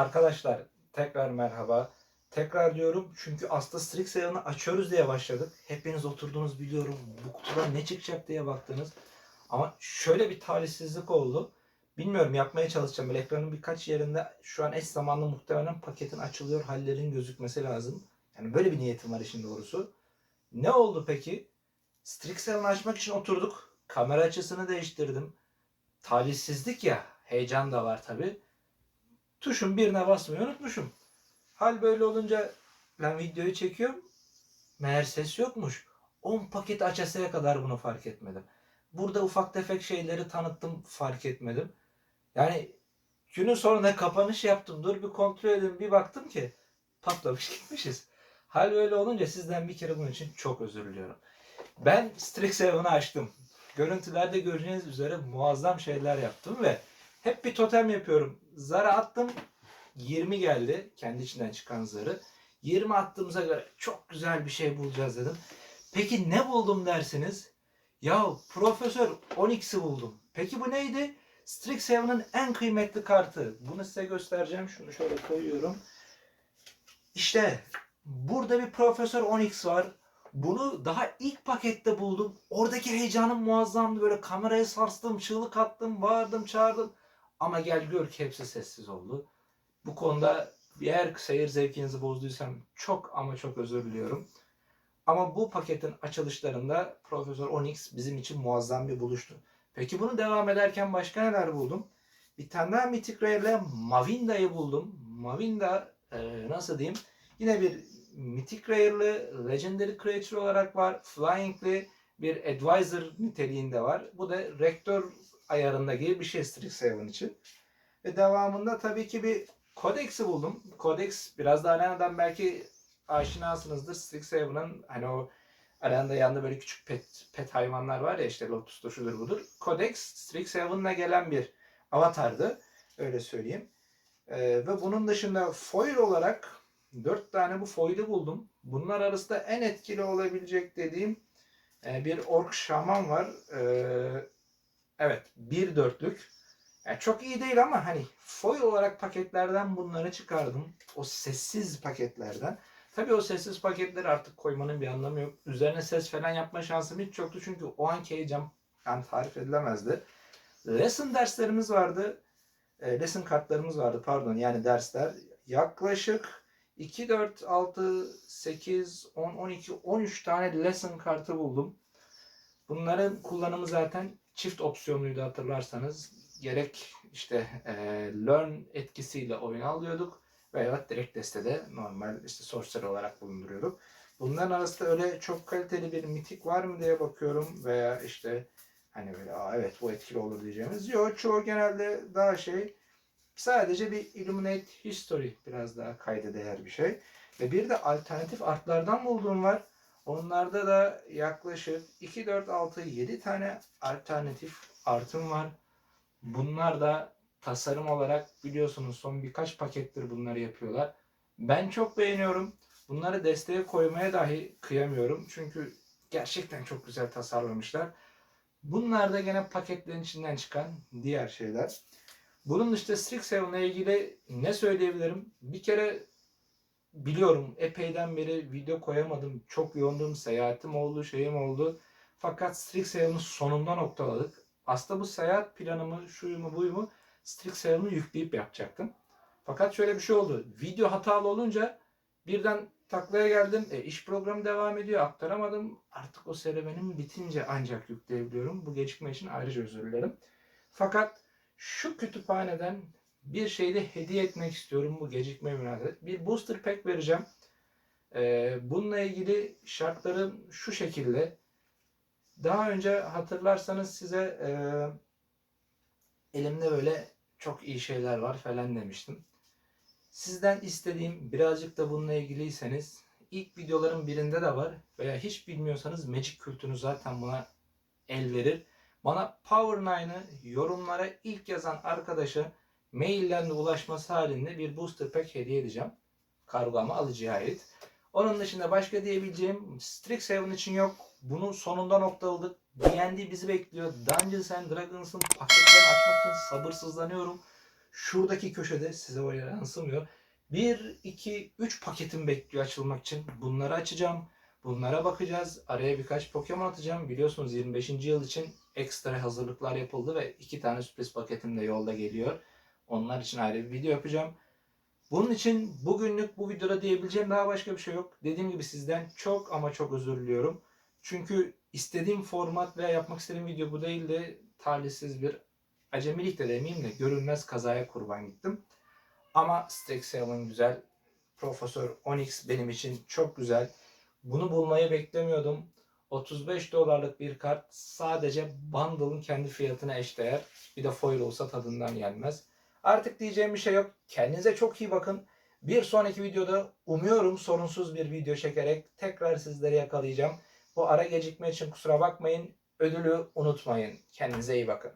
Arkadaşlar tekrar merhaba. Tekrar diyorum çünkü aslında Strixhaven'ı açıyoruz diye başladık. Hepiniz oturdunuz biliyorum bu kutudan ne çıkacak diye baktınız. Ama şöyle bir talihsizlik oldu. Bilmiyorum yapmaya çalışacağım. Böyle ekranın birkaç yerinde şu an eş zamanlı muhtemelen paketin açılıyor hallerin gözükmesi lazım. Yani böyle bir niyetim var işin doğrusu. Ne oldu peki? Strixhaven'ı açmak için oturduk. Kamera açısını değiştirdim. Talihsizlik ya. Heyecan da var tabi. Tuşun birine basmayı unutmuşum. Hal böyle olunca ben videoyu çekiyorum. Meğer ses yokmuş. 10 paket açasıya kadar bunu fark etmedim. Burada ufak tefek şeyleri tanıttım fark etmedim. Yani günün sonunda kapanış yaptım. Dur bir kontrol edeyim bir baktım ki patlamış gitmişiz. Hal böyle olunca sizden bir kere bunun için çok özür diliyorum. Ben Strixhaven'ı açtım. Görüntülerde göreceğiniz üzere muazzam şeyler yaptım ve hep bir totem yapıyorum. Zara attım 20 geldi kendi içinden çıkan zarı. 20 attığımıza göre çok güzel bir şey bulacağız dedim. Peki ne buldum dersiniz? Ya Profesör Onyx'i buldum. Peki bu neydi? Strixhaven'ın en kıymetli kartı. Bunu size göstereceğim. Şunu şöyle koyuyorum. İşte burada bir Profesör Onyx var. Bunu daha ilk pakette buldum. Oradaki heyecanım muazzamdı. Böyle kameraya sarstım, çığlık attım, bağırdım, çağırdım. Ama gel gör ki hepsi sessiz oldu. Bu konuda eğer seyir zevkinizi bozduysam çok ama çok özür diliyorum. Ama bu paketin açılışlarında Profesör Onyx bizim için muazzam bir buluştu. Peki bunu devam ederken başka neler buldum? Bir tane daha Mythic Rare'le Mavinda'yı buldum. Mavinda e, nasıl diyeyim? Yine bir Mythic Rare'lı Legendary Creature olarak var. Flying'li bir Advisor niteliğinde var. Bu da Rektör ayarında gibi bir şey Strixhaven için. Ve devamında tabii ki bir Codex'i buldum. Codex biraz da arenadan belki aşinasınızdır. Strixhaven'ın hani o arenada yanında böyle küçük pet, pet hayvanlar var ya işte Lotus'ta şudur budur. Codex Strixhaven'la gelen bir avatardı. Öyle söyleyeyim. Ee, ve bunun dışında foil olarak 4 tane bu foil'i buldum. Bunlar arasında en etkili olabilecek dediğim e, bir ork şaman var. Ee, evet bir dörtlük. Yani çok iyi değil ama hani foil olarak paketlerden bunları çıkardım. O sessiz paketlerden. Tabii o sessiz paketleri artık koymanın bir anlamı yok. Üzerine ses falan yapma şansım hiç yoktu çünkü o anki heyecan yani tarif edilemezdi. Lesson derslerimiz vardı. E, lesson kartlarımız vardı pardon yani dersler. Yaklaşık 2, 4, 6, 8, 10, 12, 13 tane lesson kartı buldum. Bunların kullanımı zaten çift opsiyonluydu hatırlarsanız. Gerek işte e, learn etkisiyle oyun alıyorduk veya direkt destede normal işte sorcerer olarak bulunduruyorduk. Bunların arasında öyle çok kaliteli bir mitik var mı diye bakıyorum veya işte hani böyle Aa, evet bu etkili olur diyeceğimiz. Yok çoğu genelde daha şey sadece bir Illuminate History biraz daha kayda değer bir şey. Ve bir de alternatif artlardan bulduğum var. Onlarda da yaklaşık 2, 4, 6, 7 tane alternatif artım var. Bunlar da tasarım olarak biliyorsunuz son birkaç pakettir bunları yapıyorlar. Ben çok beğeniyorum. Bunları desteğe koymaya dahi kıyamıyorum. Çünkü gerçekten çok güzel tasarlamışlar. Bunlar da gene paketlerin içinden çıkan diğer şeyler. Bunun dışında Strixhaven'la ilgili ne söyleyebilirim? Bir kere biliyorum epeyden beri video koyamadım. Çok yoğundum. Seyahatim oldu, şeyim oldu. Fakat Strixhaven'ın sonunda noktaladık. Aslında bu seyahat planımı, şuyu mu buyu mu Strixhaven'ı yükleyip yapacaktım. Fakat şöyle bir şey oldu. Video hatalı olunca birden taklaya geldim. E, iş programı devam ediyor. Aktaramadım. Artık o serüvenim bitince ancak yükleyebiliyorum. Bu gecikme için ayrıca özür dilerim. Fakat şu kütüphaneden bir şey de hediye etmek istiyorum bu gecikme münasebet. Bir booster pack vereceğim. E, bununla ilgili şartlarım şu şekilde. Daha önce hatırlarsanız size e, elimde böyle çok iyi şeyler var falan demiştim. Sizden istediğim birazcık da bununla ilgiliyseniz ilk videoların birinde de var veya hiç bilmiyorsanız Magic kültünü zaten buna el verir. Bana Power 9'ı yorumlara ilk yazan arkadaşa mailden de ulaşması halinde bir booster pack hediye edeceğim. Kargo ama alıcıya ait. Onun dışında başka diyebileceğim Strixhaven için yok. Bunun sonunda noktaladık. D&D bizi bekliyor. Dungeons and Dragons'ın paketlerini açmak için sabırsızlanıyorum. Şuradaki köşede size oraya yansımıyor. 1, 2, 3 paketim bekliyor açılmak için. Bunları açacağım. Bunlara bakacağız. Araya birkaç Pokemon atacağım. Biliyorsunuz 25. yıl için ekstra hazırlıklar yapıldı ve iki tane sürpriz paketim de yolda geliyor. Onlar için ayrı bir video yapacağım. Bunun için bugünlük bu videoda diyebileceğim daha başka bir şey yok. Dediğim gibi sizden çok ama çok özür diliyorum. Çünkü istediğim format veya yapmak istediğim video bu değil de talihsiz bir acemilik de demeyeyim de görünmez kazaya kurban gittim. Ama Strixhaven güzel. Profesör Onyx benim için çok güzel. Bunu bulmayı beklemiyordum. 35 dolarlık bir kart sadece bundle'ın kendi fiyatına eşdeğer. Bir de foil olsa tadından gelmez. Artık diyeceğim bir şey yok. Kendinize çok iyi bakın. Bir sonraki videoda umuyorum sorunsuz bir video çekerek tekrar sizleri yakalayacağım. Bu ara gecikme için kusura bakmayın. Ödülü unutmayın. Kendinize iyi bakın.